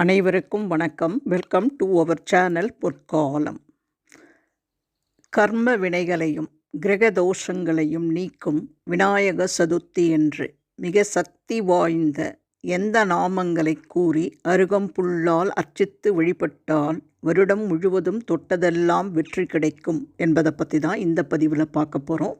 அனைவருக்கும் வணக்கம். Welcome to our channel பொற்காலம். கர்ம வினைகளையும் கிரக தோஷங்களையும் நீக்கும் விநாயக சதுர்த்தி என்று மிக சக்தி வாய்ந்த எந்த நாமங்களை கூறி அருகம்புல்லால் அர்ச்சித்து வழிபட்டால் வருடம் முழுவதும் தொட்டதெல்லாம் வெற்றி கிடைக்கும் என்பதை பற்றி தான் இந்த பதிவில் பார்க்க போகிறோம்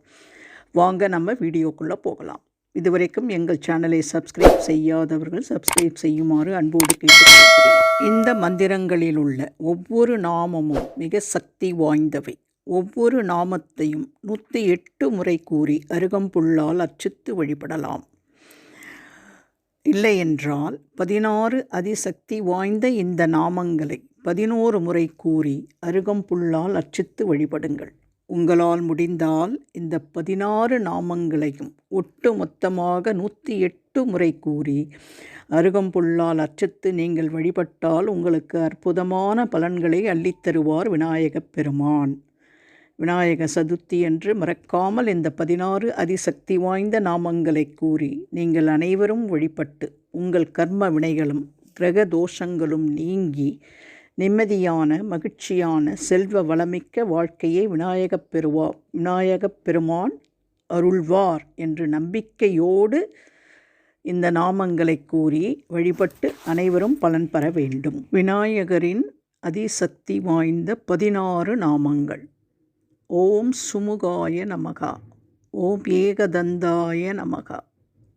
வாங்க நம்ம வீடியோக்குள்ளே போகலாம். இதுவரைக்கும் எங்கள் சேனலை சப்ஸ்கிரைப் செய்யாதவர்கள் சப்ஸ்கிரைப் செய்யுமாறு அன்போடு கேட்டுக்கொள்கிறேன். இந்த மந்திரங்களில் உள்ள ஒவ்வொரு நாமமும் மிக சக்தி வாய்ந்தவை. ஒவ்வொரு நாமத்தையும் நூற்றி எட்டு முறை கூறி அருகம்புல்லால் அச்சுத்து வழிபடலாம். இல்லையென்றால் பதினாறு அதிசக்தி வாய்ந்த இந்த நாமங்களை பதினோரு முறை கூறி அருகம்புல்லால் அச்சித்து வழிபடுங்கள். உங்களால் முடிந்தால் இந்த பதினாறு நாமங்களையும் ஒட்டு மொத்தமாக நூற்றி எட்டு முறை கூறி அருகம்புல்லால் அச்சத்து நீங்கள் வழிபட்டால் உங்களுக்கு அற்புதமான பலன்களை அள்ளித்தருவார் விநாயகப் பெருமான். விநாயக சதுர்த்தி என்று மறக்காமல் இந்த பதினாறு அதிசக்தி வாய்ந்த நாமங்களை கூறி நீங்கள் அனைவரும் வழிபட்டு உங்கள் கர்ம வினைகளும் கிரக தோஷங்களும் நீங்கி நிம்மதியான மகிழ்ச்சியான செல்வ வளமிக்க வாழ்க்கையை விநாயகப் பெருவா விநாயகப் பெருமான் அருள்வார் என்று நம்பிக்கையோடு இந்த நாமங்களை கூறி வழிபட்டு அனைவரும் பலன் பெற வேண்டும். விநாயகரின் அதிசக்தி வாய்ந்த பதினாறு நாமங்கள். ஓம் சுமுகாய நமகா. ஓம் ஏகதந்தாய நமகா.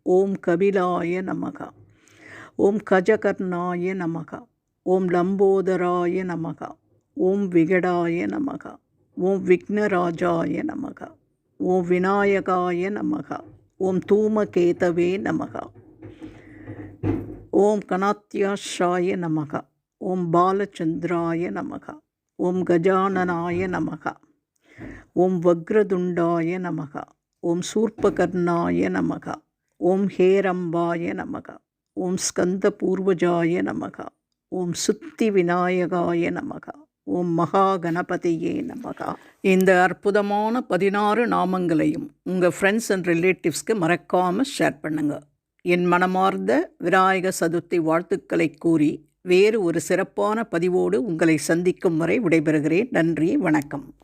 ஓம் கபிலாய நமகா. ஓம் கஜகர்ணாய நமகா. ஓம் லம்போதராய நமகா ஓம் விகடாய நமகா ஓம் விக்னராஜாய நமகா ஓம் விநாயகாய நமகா ஓம் தூமகேதவே நமகா ஓம் கணாத்தியாஷாய நமகா ஓம் பாலச்சந்திராய நமகா ஓம் கஜானனாய நமகா ஓம் வக்ரதுண்டாய நமகா ஓம் சூர்பகர்ணாய நமகா ஓம் ஹேரம்பாய நமகா ஓம் ஸ்கந்த பூர்வஜாய நமகா ஓம் சுத்தி விநாயகாய நமகா ஓம் மகா கணபதியே நமகா. இந்த அற்புதமான பதினாறு நாமங்களையும் உங்கள் ஃப்ரெண்ட்ஸ் அண்ட் ரிலேட்டிவ்ஸ்க்கு மறக்காமல் ஷேர் பண்ணுங்கள் என் மனமார்ந்த விநாயக சதுர்த்தி வாழ்த்துக்களை கூறி வேறு ஒரு சிறப்பான பதிவோடு உங்களை சந்திக்கும் வரை விடைபெறுகிறேன். நன்றி வணக்கம்.